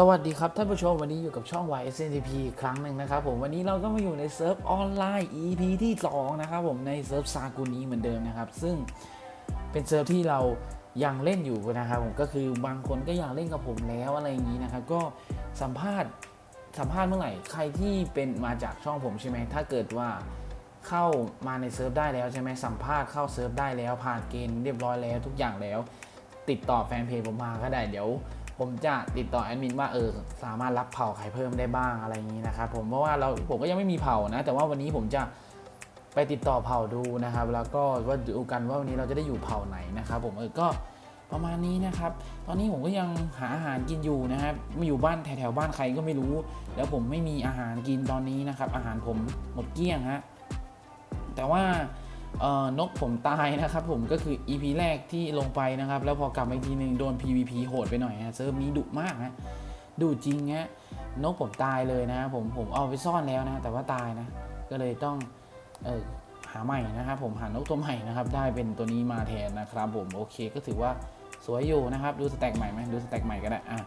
สวัสดีครับท่านผู้ชมวันนี้อยู่กับช่อง YSNTP อีกครั้งหนึ่งนะครับผมวันนี้เราก็มาอยู่ในเซิร์ฟออนไลน์ EP ที่ 2 นะครับผมในเซิร์ฟซากุนี้เหมือนเดิมนะครับ ซึ่งเป็นเซิร์ฟที่เรายังเล่นอยู่นะครับผมก็คือบางคนก็อยากเล่นกับผมแล้วอะไรอย่างนี้นะครับก็สัมภาษณ์สัมภาษณ์เมื่อไหร่ใครที่เป็นมาจากช่องผมใช่ไหมถ้าเกิดว่าเข้ามาในเซิร์ฟได้แล้วใช่ไหมสัมภาษณ์เข้าเซิร์ฟได้แล้วผ่านเกณฑ์เรียบร้อยแล้วทุกอย่างแล้ว ติดต่อแฟนเพจผมมาก็ได้เดี๋ยว ผมจะติดต่อแอดมินว่าเออสามารถรับเผ่าใครเพิ่มได้บ้างอะไรอย่างนี้นะครับผมเพราะว่าเราผมก็ยังไม่มีเผ่านะ แต่ว่าวันนี้ผมจะไปติดต่อเผ่าดูนะครับ แล้วก็ว่าดูกันว่าวันนี้เราจะได้อยู่เผ่าไหนนะครับ ผมเออก็ประมาณนี้นะครับ ตอนนี้ผมก็ยังหาอาหารกินอยู่นะครับมาอยู่บ้านแถวๆบ้านใครก็ไม่รู้ แล้วผมไม่มีอาหารกินตอนนี้นะครับ อาหารผมหมดเกลี้ยงฮะแต่ว่า นกผมตายนะครับผมก็คือ EP แรกที่ลงไปนะครับ แล้วพอกลับมาอีกทีหนึ่งโดน PVP โหดไปหน่อยฮะเซิร์ฟนี้ดุมากนะดุจริงฮะนกผมตายเลยนะผมผมเอาไปซ่อนแล้วนะแต่ว่าตายนะ ก็เลยต้องเออหาใหม่นะครับผมหานกตัวใหม่นะครับได้เป็นตัวนี้มาแทนนะครับผมโอเคก็ถือว่าสวยอยู่นะครับดูสแต็กใหม่ไหมดูสแต็กใหม่ก็ได้อะ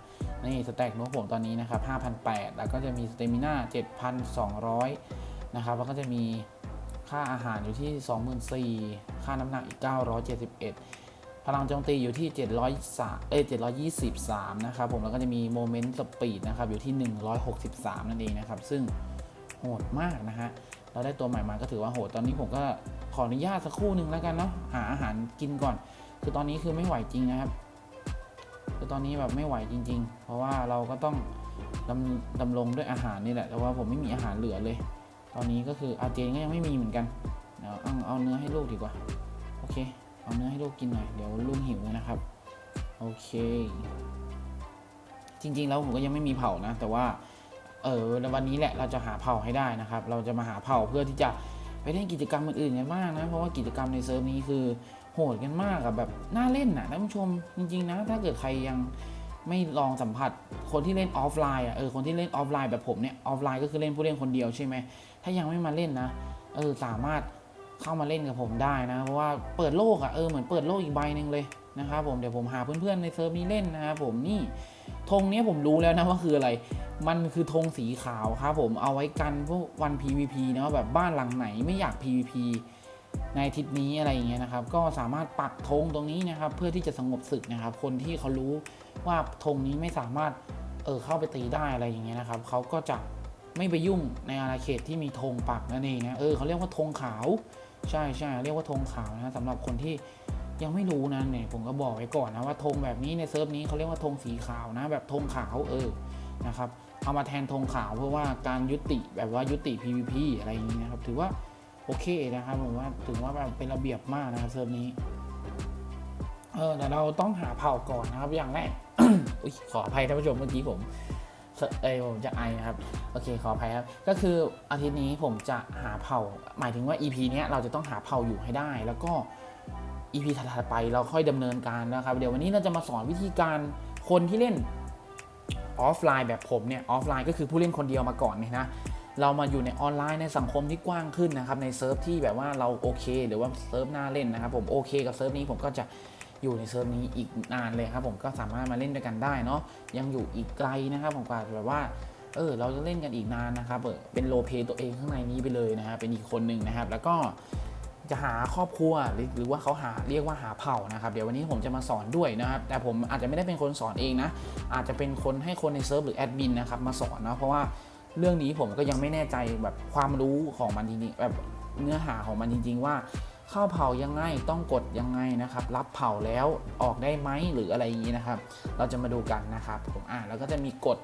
นี่สแต็กนกผมตอนนี้นะครับ5,800แล้วก็จะมีสเตมิน่า7,200นะครับแล้วก็จะมี ค่าอาหารอยู่ที่ 24,000 ค่าน้ำหนักอีก 971 พลังโจมตีอยู่ที่ 703เอ้ย723 นะครับผม แล้วก็จะมีโมเมนต์สปีดนะครับ อยู่ที่ 163 นั่นเองนะครับ ซึ่งโหดมากนะฮะ เราได้ตัวใหม่มาก็ถือว่าโหด ตอนนี้ผมก็ขออนุญาตสักครู่หนึ่งแล้วกันเนาะ หาอาหารกินก่อน คือตอนนี้คือไม่ไหวจริงนะครับ คือตอนนี้แบบไม่ไหวจริง ๆ เพราะว่าเราก็ต้องดำดำรงด้วยอาหารนี่แหละ แต่ว่าผมไม่มีอาหารเหลือเลย ตอนนี้ก็คืออาเจนก็ยังไม่มีเหมือนกันเดี๋ยวเอาเอาเนื้อให้ลูกดีกว่า โอเค เอาเนื้อให้ลูกกินหน่อย เดี๋ยวลูกหิวนะครับ โอเค จริงๆแล้วผมก็ยังไม่มีเผานะ แต่ว่า เออวันนี้แหละเราจะหาเผาให้ได้นะครับ เราจะมาหาเผาเพื่อที่จะไปเล่นกิจกรรมอื่นๆกันบ้างนะ เพราะว่ากิจกรรมในเซิร์ฟนี้คือโหดกันมากกับแบบน่าเล่นนะท่านผู้ชมจริง ๆ นะ ถ้าเกิดใครยัง ไม่ลองสัมผัสคนที่เล่นออฟไลน์อะเออคนที่เล่นออฟไลน์แบบผมเนี่ยออฟไลน์ก็คือเล่นผู้เล่นคนเดียวใช่ไหมถ้ายังไม่มาเล่นนะเออสามารถเข้ามาเล่นกับผมได้นะเพราะว่าเปิดโลกอะเออเหมือนเปิดโลกอีกใบหนึ่งเลยนะครับผมเดี๋ยวผมหาเพื่อนๆในเซิร์ฟนี้เล่นนะครับผมนี่ธงนี้ผมรู้แล้วนะว่าคืออะไร มันคือธงสีขาวครับผมเอาไว้กันพวกวัน PVP นะแบบบ้านหลังไหนไม่อยาก PVP ในทิศนี้อะไรอย่างเงี้ยนะครับ ก็สามารถปักธงตรงนี้นะครับ เพื่อที่จะสงบศึกนะครับ คนที่เขารู้ว่าธงนี้ไม่สามารถเออเข้าไปตีได้อะไรอย่างเงี้ยนะครับเขาก็จะไม่ไปยุ่งในอาณาเขตที่มีธงปักนั่นเองนะเออเขาเรียกว่าธงขาว ใช่ใช่เรียกว่าธงขาวนะสำหรับคนที่ยังไม่รู้นะเนี่ยผมก็บอกไว้ก่อนนะว่าธงแบบนี้ในเซิร์ฟนี้เขาเรียกว่าธงสีขาวนะ แบบธงขาวเออนะครับเอามาแทนธงขาวเพื่อว่าการยุติแบบว่ายุติ PVP อะไรอย่างนี้นะครับ ถือว่า โอเคนะครับผมว่าถือว่าแบบเป็นระเบียบมากนะครับเซิร์ฟนี้ เออแต่เราต้องหาเผ่าก่อนนะครับ อย่างแรกอุ๊ยขออภัยท่านผู้ชมเมื่อกี้ผมเอ้ยผมจะไอนะครับ โอเคขออภัยครับ ก็คืออาทิตย์นี้ผมจะหาเผ่า หมายถึงว่า EP เนี้ยเราจะต้องหาเผ่าอยู่ให้ได้ แล้วก็ EP ถัดไปเราค่อยดำเนินการนะครับ เดี๋ยววันนี้เราจะมาสอนวิธีการคนที่เล่นออฟไลน์แบบผมเนี่ยออฟไลน์ก็คือผู้เล่นคนเดียวมาก่อนเนี่ยนะ เรามาอยู่ในออนไลน์ในสังคมที่กว้างขึ้นนะครับในเซิร์ฟที่แบบว่าเราโอเค หรือว่าเซิร์ฟน่าเล่นนะครับผมโอเคกับเซิร์ฟนี้ผมก็จะอยู่ในเซิร์ฟนี้อีกนานเลยครับผมก็สามารถมาเล่นด้วยกันได้เนาะยังอยู่อีกไกลนะครับผมกว่าแบบว่าเออเราจะเล่นกันอีกนานนะครับเป็นโลเพตัวเองข้างในนี้ไปเลยนะครับเป็นอีกคนหนึ่งนะครับ แล้วก็จะหาครอบครัวหรือหรือว่าเขาหาเรียกว่าหาเผ่านะครับ เดี๋ยววันนี้ผมจะมาสอนด้วยนะครับ แต่ผมอาจจะไม่ได้เป็นคนสอนเองนะ อาจจะเป็นคนให้คนในเซิร์ฟหรือแอดมินนะครับมาสอนเนาะเพราะว่า เรื่องนี้ผมก็ยังไม่แน่ใจแบบความรู้ของมันจริงๆแบบเนื้อหาของมันจริง ๆ ว่าเข้าเผายังไงต้องกดยังไงนะครับ รับเผาแล้วออกได้ไหมหรืออะไรอย่างนี้นะครับ เราจะมาดูกันนะครับผมอ่าแล้วก็จะมีกฎ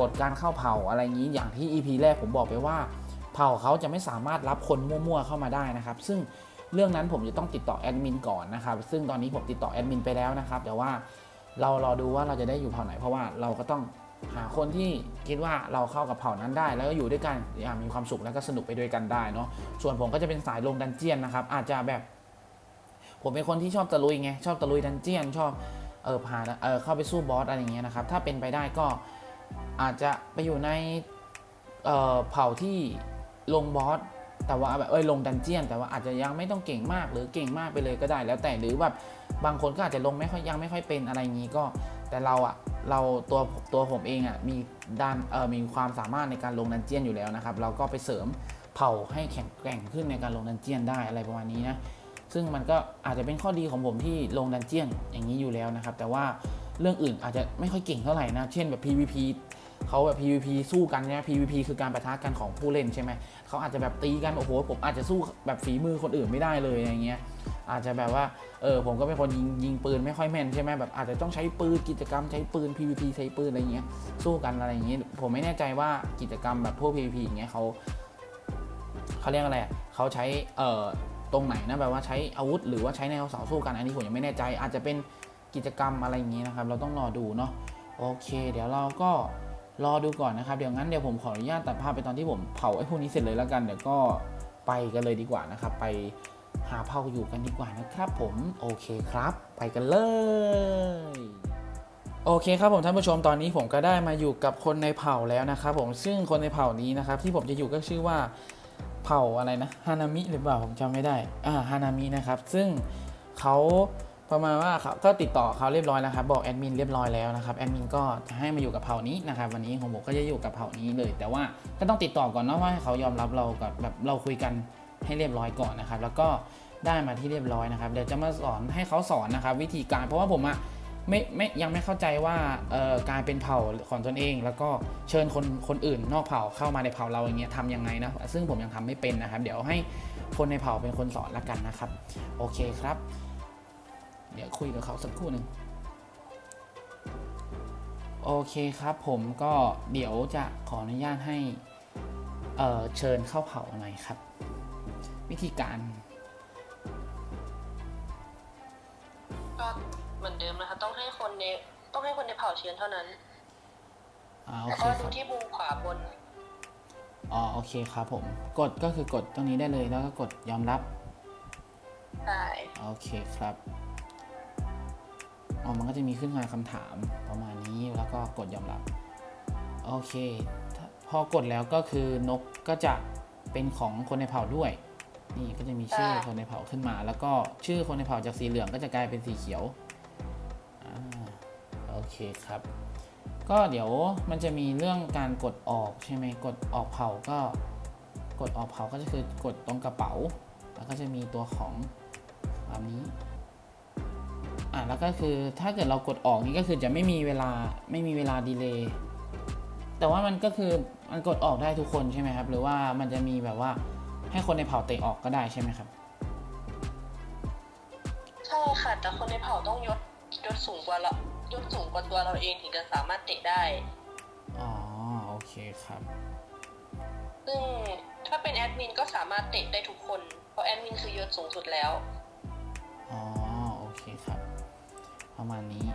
กฎการเข้าเผาอะไรอย่างนี้อย่างที่ EP แรกผมบอกไปว่า เผาเขาจะไม่สามารถรับคนมั่วๆเข้ามาได้นะครับ ซึ่งเรื่องนั้นผมจะต้องติดต่อแอดมินก่อนนะครับ ซึ่งตอนนี้ผมติดต่อแอดมินไปแล้วนะครับ แต่ว่าเรารอดูว่าเราจะได้อยู่เผาไหนเพราะว่าเราก็ต้อง หาคนที่คิดว่าเราเข้ากับเผ่านั้นได้ แล้วก็อยู่ด้วยกันอย่างมีความสุขแล้วก็สนุกไปด้วยกันได้เนาะส่วนผมก็จะเป็นสายลงดันเจียนนะครับ อาจจะแบบ ผมเป็นคนที่ชอบตะลุยไงชอบตะลุยดันเจียน ชอบเออผ่านเออเข้าไปสู้บอสอะไรอย่างเงี้ยนะครับ ถ้าเป็นไปได้ก็อาจจะไปอยู่ในเอ่อเผ่าที่ลงบอสแต่ว่าแบบเอ้ยลงดันเจียน แต่ว่าอาจจะยังไม่ต้องเก่งมากหรือเก่งมากไปเลยก็ได้ แล้วแต่หรือแบบบางคนก็อาจจะลงไม่ค่อยยังไม่ค่อยเป็นอะไรอย่างนี้ก็ แต่เราอะเราตัวตัวผมเองอะมีด้านเออมีความสามารถในการลงดันเจียนอยู่แล้วนะครับ เราก็ไปเสริมเผ่าให้แข็งแกร่งขึ้นในการลงดันเจียนได้อะไรประมาณนี้นะซึ่งมันก็อาจจะเป็นข้อดีของผมที่ลงดันเจียนอย่างนี้อยู่แล้วนะครับ แต่ว่าเรื่องอื่นอาจจะไม่ค่อยเก่งเท่าไหร่นะ เช่นแบบ PVP เขาแบบ PVP สู้กันใช่ไหม PVP คือการประทะกันของผู้เล่นใช่ไหมเขาอาจจะแบบตีกันโอ้โหผมอาจจะสู้แบบฝีมือคนอื่นไม่ได้เลยอย่างเงี้ยอาจจะแบบว่าเออผมก็เป็นคนยิงยิงปืนไม่ค่อยแม่นใช่ไหมแบบอาจจะต้องใช้ปืนกิจกรรมใช้ปืน PVP ใช้ปืนอะไรเงี้ยสู้กันอะไรอย่างเงี้ยผมไม่แน่ใจว่ากิจกรรมแบบพวก PVP อย่างเงี้ยเขาเขาเรียกอะไรเขาใช้เอ่อตรงไหนนะแบบว่าใช้อาวุธ หรือว่าใช้แนวเสาสู้กันอันนี้ผมยังไม่แน่ใจ อาจจะเป็นกิจกรรมอะไรอย่างงี้นะครับ เราต้องรอดูเนาะโอเค เดี๋ยวเราก็ รอดูก่อนนะครับ เดี๋ยวงั้นเดี๋ยวผมขออนุญาตตัดภาพไปตอนที่ผมเผาไอ้พวกนี้เสร็จเลยแล้วกัน เดี๋ยวก็ไปกันเลยดีกว่านะครับ ไปหาเผาอยู่กันดีกว่านะครับ ผมโอเคครับ ไปกันเลยโอเคครับผมท่านผู้ชมตอนนี้ผมก็ได้มาอยู่กับคนในเผ่าแล้วนะครับผมซึ่งคนในเผ่านี้นะครับ ที่ผมจะอยู่ก็ชื่อว่าเผ่าอะไรนะฮานามิหรือเปล่าผมจำไม่ได้อ่าฮานามินะครับซึ่งเขา ประมาณว่าเขาก็ติดต่อเขาเรียบร้อยแล้วครับบอกแอดมินเรียบร้อยแล้วนะครับแอดมินก็จะให้มาอยู่กับเผ่านี้นะครับวันนี้ของผมก็จะอยู่กับเผ่านี้เลย แต่ว่าก็ต้องติดต่อก่อนเนาะว่าให้เขายอมรับเรากับแบบเราคุยกันให้เรียบร้อยก่อนนะครับ แล้วก็ได้มาที่เรียบร้อยนะครับ เดี๋ยวจะมาสอนให้เขาสอนนะครับวิธีการเพราะว่าผมอะไม่ไม่ยังไม่เข้าใจว่าการเป็นเผ่าของตนเอง แล้วก็เชิญคนคนอื่นนอกเผ่าเข้ามาในเผ่าเราอย่างเงี้ยทำยังไงนะซึ่งผมยังทำไม่เป็นนะครับ เดี๋ยวให้คนในเผ่าเป็นคนสอนละกันนะครับ โอเคครับ เดี๋ยวคุยกับเขาสักครู่หนึ่งโอเคครับผมก็เดี๋ยวจะขออนุญาตให้เอ่อเชิญเข้าเผ่าหน่อยครับ วิธีการก็เหมือนเดิมนะคะต้องให้คนในต้องให้คนในเผ่าเชิญเท่านั้นอ่าโอแล้วเคก็คดูรับที่มุมขวาบนอ๋อโอเคครับผม กดก็คือกดตรงนี้ได้เลยแล้วก็กดยอมรับใช่โอเคครับ อ๋อมันก็จะมีขึ้นมาคำถามประมาณนี้แล้วก็กดยอมรับ โอเคพอกดแล้วก็คือนกก็จะเป็นของคนในเผ่าด้วย นี่ก็จะมีชื่อคนในเผ่าขึ้นมา แล้วก็ชื่อคนในเผ่าจากสีเหลืองก็จะกลายเป็นสีเขียวอโอเคครับ ก็เดี๋ยวมันจะมีเรื่องการกดออกใช่ไหมกดออกเผ่าก็กดออกเผ่าก็จะคือกดตรงกระเป๋า แล้วก็จะมีตัวของแบบนี้ อะแล้วก็คือถ้าเกิดเรากดออกนี่ก็คือจะไม่มีเวลาไม่มีเวลาดีเลย์แต่ว่ามันก็คือมันกดออกได้ทุกคนใช่ไหมครับ หรือว่ามันจะมีแบบว่าให้คนในเผ่าเตะออกก็ได้ใช่ไหมครับ ใช่ค่ะ แต่คนในเผ่าต้องยศยศสูงกว่าเรายศสูงกว่าตัวเราเองถึงจะสามารถเตะได้อ๋อโอเคครับซึ่งถ้าเป็นแอดมินก็สามารถเตะได้ทุกคน เพราะแอดมินคือยศสูงสุดแล้วอ๋อโอเคครับ ประมาณนี้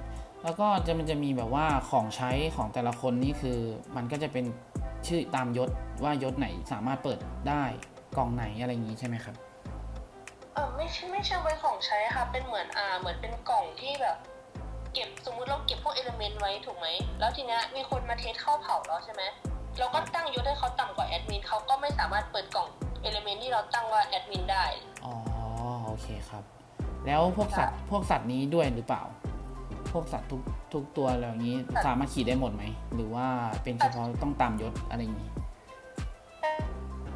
แล้วก็จะมันจะมีแบบว่าของใช้ของแต่ละคนนี่คือมันก็จะเป็นชื่อตามยศว่ายศไหนสามารถเปิดได้กล่องไหนอะไรอย่างนี้ใช่ไหมครับเออไม่ใช่ไม่ใช่ไว้ของใช้ค่ะเป็นเหมือนอ่าเหมือนเป็นกล่องที่แบบ เก็บสมมุติเราเก็บพวกเอลเมนต์ไว้ถูกไหมแล้วทีเนี้ยมีคนมาเทสเข้าเผาแล้วใช่ไหมเราก็ตั้งยศให้เขาต่ำกว่าแอดมินเขาก็ไม่สามารถเปิดกล่องเอลเมนต์ที่เราตั้งว่าแอดมินได้อ๋อโอเคครับ แล้วพวกสัตว์พวกสัตว์นี้ด้วยหรือเปล่า พวกสัตว์ทุกทุกตัวอะไรอย่างนี้ สามารถขี่ได้หมดไหม หรือว่าเป็นเฉพาะต้องตามยศอะไรอย่างนี้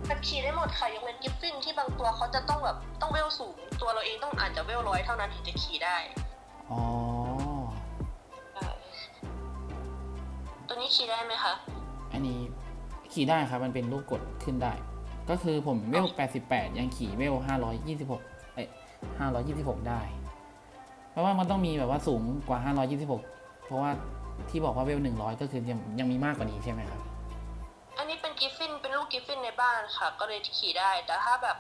มันขี่ได้หมดค่ะยกเว้นกิฟฟินที่บางตัวเขาจะต้องแบบต้องเวลสูง ตัวเราเองต้องอาจจะเวลร้อยเท่านั้นถึงจะขี่ได้ อ๋อ ตัวนี้ขี่ได้ไหมคะ อันนี้ขี่ได้ครับ มันเป็นรูปกดขึ้นได้ ก็คือผมเวล 88 ยังขี่เวล 526 เอ้ย526 ได้ เพราะว่ามันต้องมีแบบว่าสูงกว่า 526 เพราะว่าที่บอกว่าเวล100ก็คือยังยังมีมากกว่านี้ใช่ไหมครับ อันนี้เป็นกิฟฟินเป็นลูกกิฟฟินในบ้านค่ะ ก็เลยขี่ได้ แต่ถ้าแบบ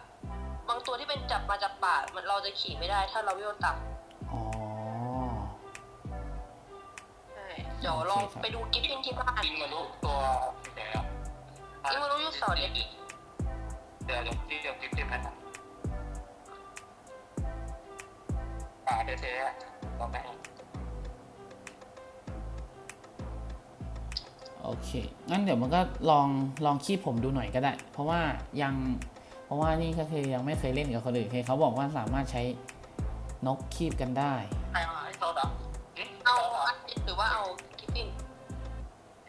บางตัวที่เป็นจับมาจากป่ามันเราจะขี่ไม่ได้ ถ้าเราเวลต่ำอ๋อใช่เดี๋ยวลองโอเคครับไปดูกิฟฟินที่บ้านกินมาลูกตัวแก่อิมารุยุสอนเนี่ยเดี๋ยวเดี๋ยวที่เดี๋ยวคลิปที่มัน ป่าแท้ๆเราไม่ให้โอเค งั้นเดี๋ยวมันก็ลองลองคีบผมดูหน่อยก็ได้ เพราะว่ายัง เพราะว่านี่ก็คือยังไม่เคยเล่นกับคนอื่นเคเขาบอกว่าสามารถใช้นกคีบกันได้ให้มาให้เขาดับเอาอันนี้หรือว่าเอากิฟฟิน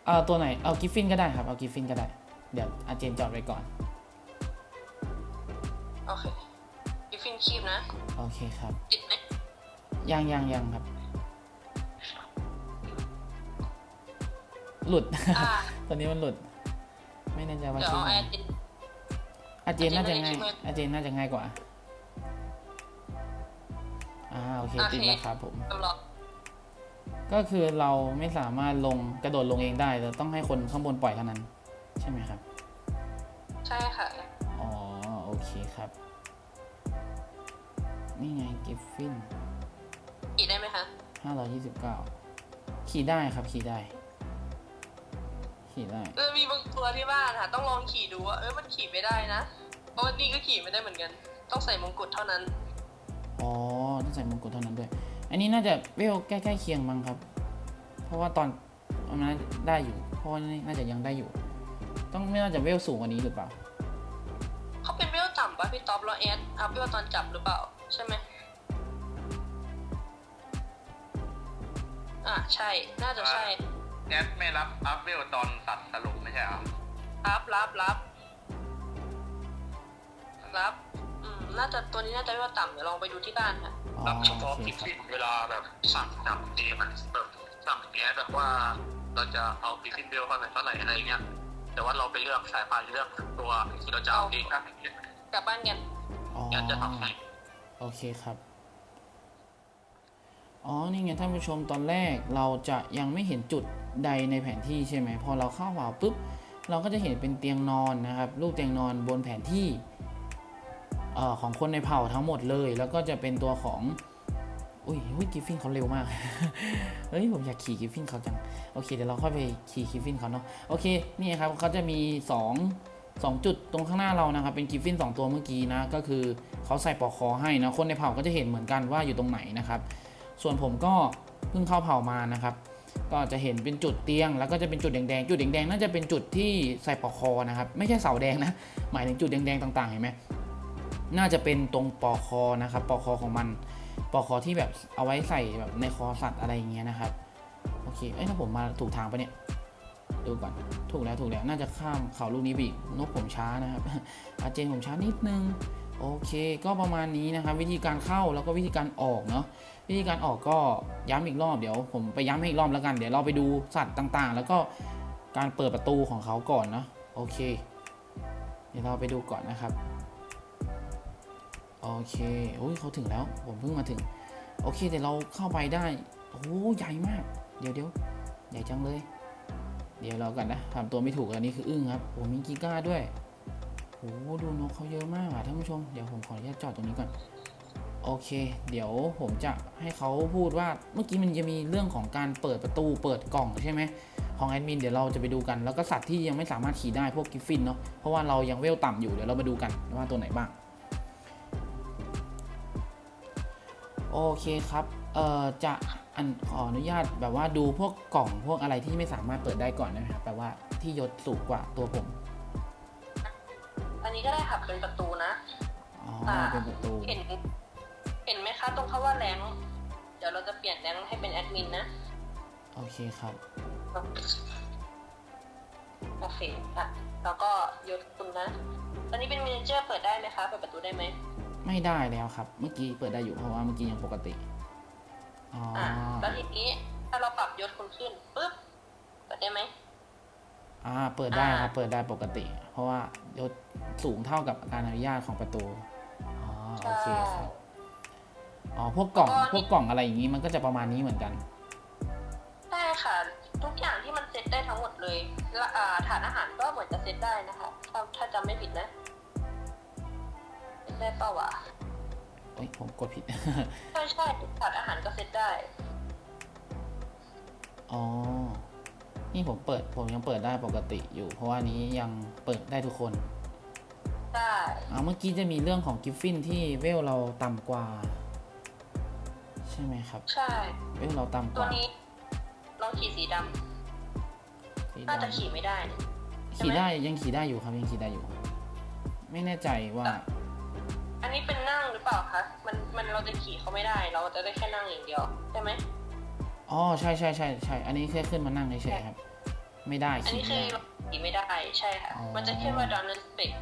เอาตัวไหน เอากิฟฟินก็ได้ครับ เอากิฟฟินก็ได้ เดี๋ยวอาเจนจอดไว้ก่อน โอเคกิฟฟินคีบนะ โอเคครับ ติดไหม ยังยังยังครับ หลุด อ่า ตอนนี้มันหลุด ไม่แน่ใจว่าเดี๋ยวชื่อเอาไหนแอดดิน อาเจนน่าจะง่ายอาเจนไม่ได้อาเจนน่าจะง่ายกว่า อ่าโอเคโอเค ติดแล้วครับผมตำรวจก็คือเราไม่สามารถลงกระโดดลงเองได้เราต้องให้คนข้างบนปล่อยเท่านั้น ใช่ไหมครับ ใช่ค่ะ อ๋อ โอเคครับ นี่ไงกิฟฟิน 529 ขี่ได้ครับขี่ได้ ขี่ได้ เออมีบางตัวที่บ้านค่ะ ต้องลองขี่ดูว่าเออมันขี่ไม่ได้นะ เพราะว่านี่ก็ขี่ไม่ได้เหมือนกัน ต้องใส่มงกุฎเท่านั้น อ๋อ ต้องใส่มงกุฎเท่านั้นด้วย อันนี้น่าจะเวลใกล้ๆเคียงมั้งครับ เพราะว่าตอนมันได้อยู่ เพราะว่าน่าจะยังได้อยู่ ต้องไม่น่าจะเวลสูงกว่านี้หรือเปล่า เขาเป็นเวลต่ำป่ะพี่ท็อปแล้วเอสอัพเวลตอนจับหรือเปล่า ใช่ไหม อะใช่ น่าจะใช่แอดไม่รับอัพเวลตอนตัดสรุปไม่ใช่เหรอรับรับรับรับอืมน่าจะตัวนี้น่าจะเวลต่ำเดี๋ยวลองไปดูที่บ้านค่ะอ๋อรับเฉโอพาะเคกิฟครับ ฟินเวลาแบบสั่งจับเกมมันแบบสั่งแอดแบบว่าเราจะเอากิฟฟินเบลเท่าไหร่เท่าไหร่อะไรเงี้ย แต่ว่าเราไปเลือกสายพันธุ์เลือกตัวที่เราจะเอาเองนะอย่างเงี้ยกลับบ้านกัน อ๋อแอดจะทำให้โอเคครับ อ๋อ นี่ไงท่านผู้ชมตอนแรกเราจะยังไม่เห็นจุดใดในแผนที่ใช่ไหม พอเราเข้ามาปุ๊บ เราก็จะเห็นเป็นเตียงนอนนะครับ รูปเตียงนอนบนแผนที่ออของคนในเผ่าทั้งหมดเลย แล้วก็จะเป็นตัวของ อุ้ยอุ้ยกิฟฟินเขาเร็วมาก เฮ้ย ผมอยากขี่กิฟฟินเขาจัง โอเค เดี๋ยวเราค่อยไปขี่กิฟฟินเขาเนาะ โอเค นี่ครับเขาจะมี 2 2 จุดตรงข้างหน้าเรานะครับ เป็นกิฟฟิน 2 ตัวเมื่อกี้นะ ก็คือเขาใส่ปลอกคอให้นะ คนในเผ่าก็จะเห็นเหมือนกันว่าอยู่ตรงไหนนะครับ ส่วนผมก็เพิ่งเข้าเผ่ามานะครับ ก็จะเห็นเป็นจุดเตียง แล้วก็จะเป็นจุดแดงๆ จุดแดงๆ น่าจะเป็นจุดที่ใส่ปลอกคอนะครับ ไม่ใช่เสาแดงนะ หมายถึงจุดแดงๆ ต่างๆ เห็นไหมน่าจะเป็นตรงปลอกคอนะครับปลอกคอของมันปลอกคอที่แบบเอาไว้ใส่แบบในคอสัตว์อะไรอย่างเงี้ยนะครับ โอเค เอ้ยถ้าผมมาถูกทางปะเนี่ย ดูก่อน ถูกแล้วถูกแล้ว น่าจะข้ามเขาลูกนี้ไปอีก นกผมช้านะครับ อาเจนผมช้านิดนึง โอเค ก็ประมาณนี้นะครับ วิธีการเข้าแล้วก็วิธีการออกเนาะ วิธีการออกก็ย้ำอีกรอบเดี๋ยวผมไปย้ำให้อีกรอบแล้วกัน เดี๋ยวเราไปดูสัตว์ต่างๆ แล้วก็การเปิดประตูของเขาก่อนเนาะโอเค เดี๋ยวเราไปดูก่อนนะครับโอเคโอ้ยเขาถึงแล้วผมเพิ่งมาถึง โอเคเดี๋ยวเราเข้าไปได้โอ้ใหญ่มาก เดี๋ยวเดี๋ยวใหญ่จังเลย เดี๋ยวเรากันนะทำตัวไม่ถูกอันนี้คืออึ้งครับโอ้มีกีก้าด้วยโอ้ดูนกเขาเยอะมากอะท่านผู้ชมเดี๋ยวผมขออนุญาตจอดตรงนี้ก่อน โอเค เดี๋ยวผมจะให้เขาพูดว่าเมื่อกี้มันจะมีเรื่องของการเปิดประตูเปิดกล่องใช่ไหมของแอดมินเดี๋ยวเราจะไปดูกัน แล้วก็สัตว์ที่ยังไม่สามารถขี่ได้พวกกิฟฟินเนาะเพราะว่าเรายังเวลต่ำอยู่เดี๋ยวเรามาดูกันว่าตัวไหนบ้างโอเคครับเอ่อจะอันขออนุญาตแบบว่าดูพวกกล่องพวกอะไรที่ไม่สามารถเปิดได้ก่อนนะครับแปลว่าที่ยศสูงกว่าตัวผม อันนี้ก็ได้ค่ะเป็นประตูนะอ๋ออ่าเป็นประตูเห็นเห็ นไหมคะตรงคาว่าแรงค์เดี๋ยวเราจะเปลี่ยนแรงค์ให้เป็นแอดมินนะโอเคครับ โอเคอะแล้วก็ยศคุณนะ ตอนนี้เป็นเมเนเจอร์เปิดได้ไหมคะเปิดประตูได้ไหมไม่ได้แล้วครับ เมื่อกี้เปิดได้อยู่เพราะว่าเมื่อกี้ยังปกติอ๋ออ่าแล้วทีนี้ถ้าเราปรับยศคุณขึ้นปุ๊บเปิดได้ไหม อ่าเปิดได้ครับอ่าเปิดได้ปกติ เพราะว่ายศสูงเท่ากับการอนุญาตของประตูอ๋อโอเคครับ อ๋อพวกกล่องพวกกล่องอะไรอย่างนี้มันก็จะประมาณนี้เหมือนกันใช่ค่ะ ทุกอย่างที่มันเซตได้ทั้งหมดเลยและอ่าฐานอาหารก็เหมือนจะเซตได้นะคะ ถ้าถ้าจำไม่ผิดนะเซตได้เปล่าวะเอ้ยผมกดผิด ใช่ใช่ฐานอาหารก็เซตได้ อ๋อ นี่ผมเปิดผมยังเปิดได้ปกติอยู่ เพราะว่านี้ยังเปิดได้ทุกคนได้ อ่าเมื่อกี้จะมีเรื่องของกิฟฟินที่เวลเราต่ำกว่า ใช่ไหมครับ ใช่เวลเราต่ำกตัวว่านี้ลองขี่สีดสีำน่าจะดำขี่ไม่ได้นี่ขี่ได้ยังขี่ได้อยู่ครับยังขี่ได้อยู่ไม่แน่ใจว่าอันนี้เป็นนั่งหรือเปล่าคะ มันมันเราจะขี่เขาไม่ได้ เราจะได้แค่นั่งอย่างเดียวใช่ไหม อ๋อใช่ใช่ใช่ใช่อันนี้แค่ขึ้นมานั่งเฉยๆครับ ไม่ได้อันขี่นี้ไม่คือได้เราขี่ไม่ได้ใช่ค่ะ อ๋อ มันจะขึ้นว่า don't respect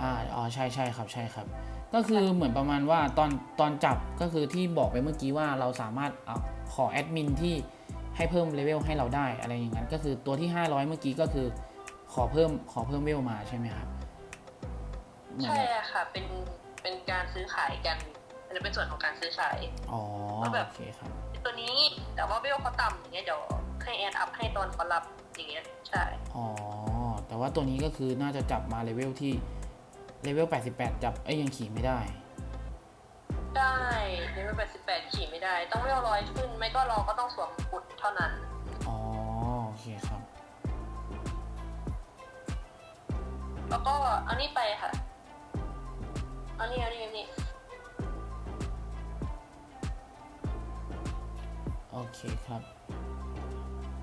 อ่าอ๋อใช่ใช่ครับใช่ครับ ก็คือเหมือนประมาณว่าตอนตอนจับก็คือที่บอกไปเมื่อกี้ว่าเราสามารถเอาขอแอดมินที่ให้เพิ่มเลเวลให้เราได้อะไรอย่างนั้นก็คือตัวที่ 500 เมื่อกี้ก็คือ ขอเพิ่มขอเพิ่มเวลมาใช่ไหมครับเหมือนใช่แบบค่ะเป็นเป็นการซื้อขายกันอันนี้เป็นส่วนของการซื้อขายอ๋อก็แบบโอเคครับตัวนี้แต่ว่าเวลเขาต่ำอย่างเงี้ยเดี๋ยวให้แอดอัพให้ตอนเขารับอย่างเงี้ยใช่อ๋อแต่ว่าตัวนี้ก็คือน่าจะจับมาเลเวลที่ เลเวล 88 จับเอ้ยยังขี่ไม่ได้ ได้เลเวล88 ขี่ไม่ได้ ต้องเวลร้อยขึ้น ไม่ก็รอก็ต้องสวมมงกุดเท่านั้น อ๋อ โอเคครับ แล้วก็เอานี่ไปค่ะเอานี่เอานี่เอานี่โอเคครับ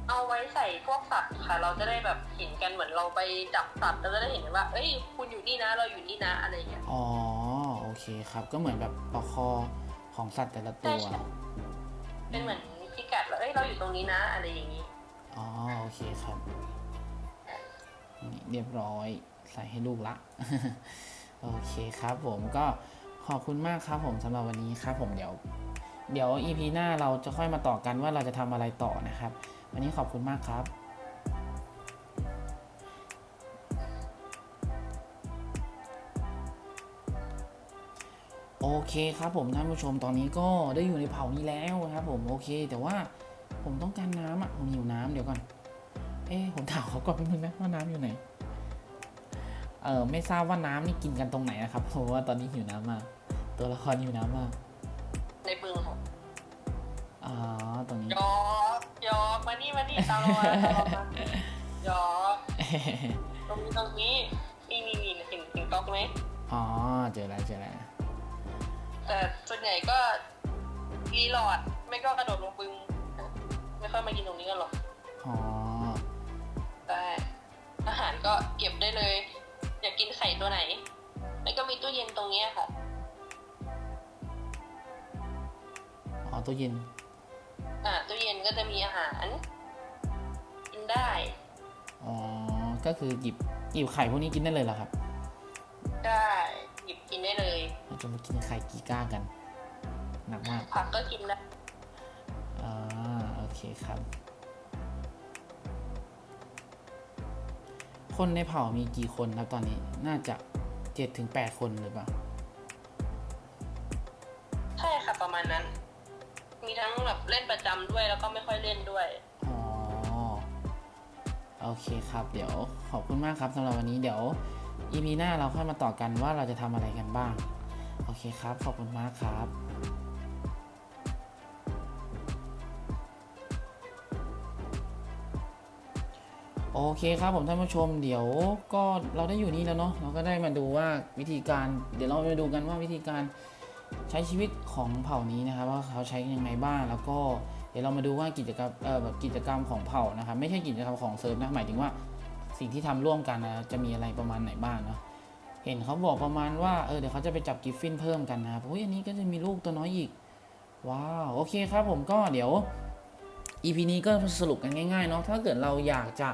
เอาไว้ใส่พวกสัตว์ค่ะ เราจะได้แบบเห็นกันเหมือนเราไปจับสัตว์เราจะได้เห็นว่า เอ้ย คุณอยู่นี่นะ เราอยู่นี่นะอะไรอย่างเงี้ยอ๋อโอเคครับ ก็เหมือนแบบปอกคอของสัตว์แต่ละตัวใช่ใช่เป็นเหมือนพิกัดว่าเอ้ยเราอยู่ตรงนี้นะ อะไรอย่างงี้อ๋อโอเคครับนี่เรียบร้อยใส่ให้ลูกละ โอเคครับผมก็ขอบคุณมากครับผมสำหรับวันนี้ครับผมเดี๋ยว เดี๋ยว EP หน้าเราจะค่อยมาต่อกันว่าเราจะทำอะไรต่อนะครับ วันนี้ขอบคุณมากครับ โอเคครับผมท่านผู้ชมตอนนี้ก็ได้อยู่ในเผ่านี้แล้วนะครับผมโอเค แต่ว่าผมต้องการน้ำอะผมหิวน้ำเดี๋ยวก่อน เอ๊ะผมถามเขาก่อนแป๊บนึงนะว่าน้ำอยู่ไหนเออไม่ทราบว่าน้ำนี่กินกันตรงไหนนะครับเพราะว่าตอนนี้หิวน้ำมากตัวละครหิวน้ำมากในบึงของอ๋อตรงนี้ ยอกยอก มานี่มานี่ตามเรามาตามเรามายอกตรงนี้ตรงนี้นี่นี่นี่เห็นเห็นก๊อกไหมอ๋อเจอแล้วเจอแล้วแต่ส่วนใหญ่ก็รีโหลดไม่ก็กระโดดลงบึงไม่ค่อยมากินตรงนี้กันหรอกอ๋อแต่อาหารก็เก็บได้เลย อยากกินไข่ตัวไหนไม่ก็มีตู้เย็นตรงเนี้ยค่ะอ๋อตู้เย็น อ่าตู้เย็นก็จะมีอาหารกินได้ อ๋อ ก็คือหยิบหยิบไข่พวกนี้กินได้เลยเหรอครับ ได้หยิบกินได้เลยเราจะมากินไข่กีก้ากัน หนักมาก ผักก็กินได้อ่า โอเคครับ คนในเผ่ามีกี่คนครับตอนนี้ น่าจะเจ็ดถึงแปดคนหรือเปล่า ใช่ค่ะประมาณนั้น มีทั้งแบบเล่นประจำด้วย แล้วก็ไม่ค่อยเล่นด้วย อ๋อ โอเคครับ เดี๋ยวขอบคุณมากครับสำหรับวันนี้เดี๋ยว EP หน้าเราค่อยมาต่อกันว่าเราจะทำอะไรกันบ้าง โอเคครับ ขอบคุณมากครับโอเคครับผมท่านผู้ชมเดี๋ยวก็เราได้อยู่นี่แล้วเนาะเราก็ได้มาดูว่าวิธีการ เดี๋ยวเราไปดูกันว่าวิธีการ ใช้ชีวิตของเผ่านี้นะครับ ว่าเขาใช้ยังไงบ้างแล้วก็เดี๋ยวเรามาดูว่ากิจกรรมเอ่อแบบกิจกรรมของเผ่านะครับ ไม่ใช่กิจกรรมของเซิร์ฟนะหมายถึงว่าสิ่งที่ทำร่วมกันนะจะมีอะไรประมาณไหนบ้างเนาะเห็นเขาบอกประมาณว่าเออเดี๋ยวเขาจะไปจับกิฟฟินเพิ่มกันนะครับโอ้ยอันนี้ก็จะมีลูกตัวน้อยอีกว้าวโอเคครับผมก็เดี๋ยว EP นี้ก็สรุปกันง่ายๆเนาะถ้าเกิดเราอยากจะ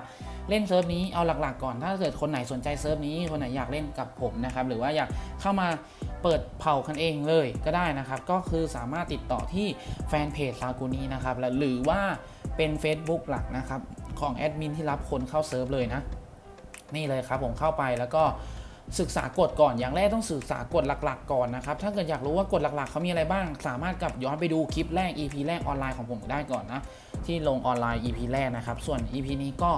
เล่นเซิร์ฟนี้เอาหลักๆก่อน ถ้าเกิดคนไหนสนใจเซิร์ฟนี้คนไหนอยากเล่นกับผมนะครับหรือว่าอยากเข้ามาเปิดเผ่ากันเองเลยก็ได้นะครับ ก็คือสามารถติดต่อที่แฟนเพจซากุนีนะครับและหรือว่าเป็น Facebook หลักนะครับของแอดมินที่รับคนเข้าเซิร์ฟเลยนะนี่เลยครับผมเข้าไปแล้วก็ ศึกษากฎก่อนอย่างแรกต้องศึกษากฎหลัก ๆ ก่อนนะครับ ถ้าเกิดอยากรู้ว่ากฎหลัก ๆเขามีอะไรบ้าง สามารถกลับย้อนไปดูคลิปแรก EP แรกออนไลน์ของผมได้ก่อนนะที่ลงออนไลน์ EP แรกนะครับ ส่วน EP นี้ก็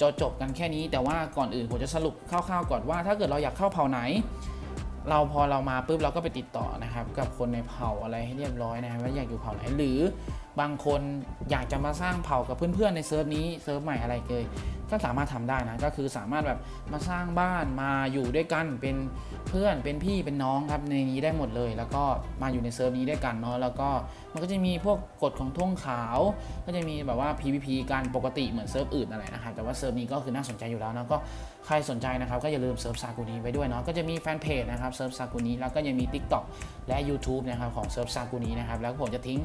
จะจบกันแค่นี้ แต่ว่าก่อนอื่นผมจะสรุปคร่าวๆ ก่อนว่า ถ้าเกิดเราอยากเข้าเผ่าไหน เราพอเรามาปุ๊บเราก็ไปติดต่อนะครับ กับคนในเผ่าอะไรให้เรียบร้อยนะครับว่าอยากอยู่เผ่าไหนหรือ บางคนอยากจะมาสร้างเผ่ากับเพื่อนๆในเซิร์ฟนี้เซิร์ฟใหม่อะไรเกยก็สามารถทำได้นะก็คือสามารถแบบมาสร้างบ้านมาอยู่ด้วยกันเป็นเพื่อนเป็นพี่เป็นน้องครับในนี้ได้หมดเลย แล้วก็มาอยู่ในเซิร์ฟนี้ด้วยกันเนาะแล้วก็มันก็จะมีพวกกฎของท่งขาว ก็จะมีแบบว่า PVP การปกติเหมือนเซิร์ฟอื่นอะไรนะครับแต่ว่าเซิร์ฟนี้ก็คือน่าสนใจอยู่แล้วนะก็ใครสนใจนะครับก็อย่าลืมเซิร์ฟซากุนีไว้ด้วยเนาะก็จะมีแฟนเพจนะครับเซิร์ฟซากุนีแล้วก็ยังมี TikTok และ YouTube นะครับของเซิร์ฟซากุนีนะครับแล้วผมจะทิ้ง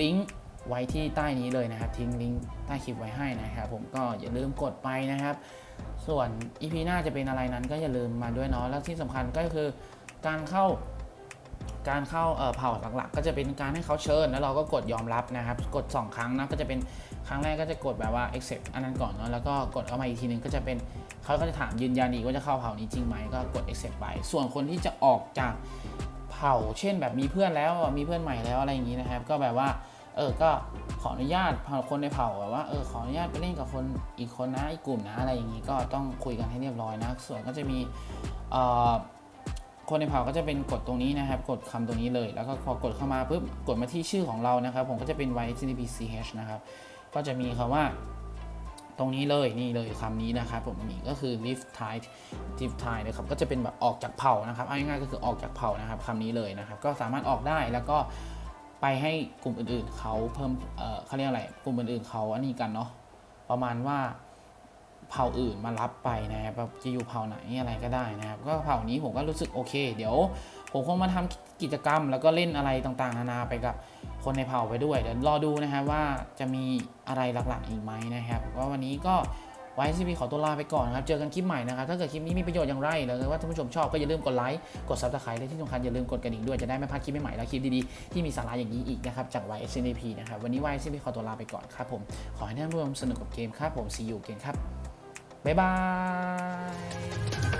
ลิงก์ ไว้ที่ใต้นี้เลยนะครับ ทิ้งลิงก์ใต้คลิปไว้ให้นะครับผมก็อย่าลืมกดไปนะครับ ส่วน EP หน้าจะเป็นอะไรนั้นก็อย่าลืมมาด้วยเนาะแล้วที่สำคัญก็คือการเข้าการเข้าเอ่อเผ่าหลักๆ ก็จะเป็นการให้เขาเชิญ แล้วเราก็กดยอมรับนะครับ กด 2 ครั้งนะก็จะเป็นครั้งแรกก็จะกดแบบว่า accept อันนั้นก่อนเนาะแล้วก็กดเข้ามาอีกทีนึงก็จะเป็นเขาก็จะถามยืนยันอีกว่าจะเข้าเผ่านี้จริงไหมก็กด accept ไปส่วนคนที่จะออกจากเผ่า เช่นแบบมีเพื่อนแล้วมีเพื่อนใหม่แล้วอะไรอย่างนี้นะครับ ก็แบบว่า เออก็ขออนุญาตผ่าคนในเผ่าแบบว่าเออขออนุญาตไปเล่นกับคนอีกคนนะอีกกลุ่มนะอะไรอย่างนี้ก็ต้องคุยกันให้เรียบร้อยนะ ส่วนก็จะมีเอ่อคนในเผ่าก็จะเป็นกดตรงนี้นะครับ กดคำตรงนี้เลย แล้วก็พอกดเข้ามาปุ๊บกดมาที่ชื่อของเรานะครับ ผมก็จะเป็น y s n p c h นะครับ ก็จะมีคำว่าตรงนี้เลยนี่เลยคำนี้นะครับผมมีก็คือ lift tide lift tide นะครับก็จะเป็นแบบออกจากเผ่านะครับเอาง่ายๆก็คือออกจากเผ่านะครับคำนี้เลยนะครับ ก็สามารถออกได้แล้วก็ ไปให้กลุ่มอื่นๆเขาเพิ่มเอ่อเขาเรียกอะไร กลุ่มอื่นๆเขาอันนี้กันเนาะประมาณว่าเผ่าอื่นมารับไปนะครับจะอยู่เผ่าไหนอะไรก็ได้นะครับ ก็เผ่านี้ผมก็รู้สึกโอเค เดี๋ยวผมคงมาทำกิจกรรม แล้วก็เล่นอะไรต่างๆ นานาไปกับคนในเผ่าไปด้วย เดี๋ยวรอดูนะครับว่าจะมีอะไรหลักๆอีกไหมนะครับก็วันนี้ก็ ไว้ซีพีขอตัวลาไปก่อนครับ เจอกันคลิปใหม่นะครับ ถ้าเกิดคลิปนี้มีประโยชน์อย่างไรหรือว่าท่านผู้ชมชอบก็อย่าลืมกดไลค์ กดซับสไครต์และที่สำคัญอย่าลืมกดกระดิ่งด้วยจะได้ไม่พลาดคลิปใหม่ๆและคลิปดีๆที่มีสาระอย่างนี้อีกนะครับจาก y s n p นะครับวันนี้ y s n p ขอตัวลาไปก่อนครับผมขอให้ท่านผู้ชมสนุกกับเกมครับผม see you เกมครับบ๊ายบาย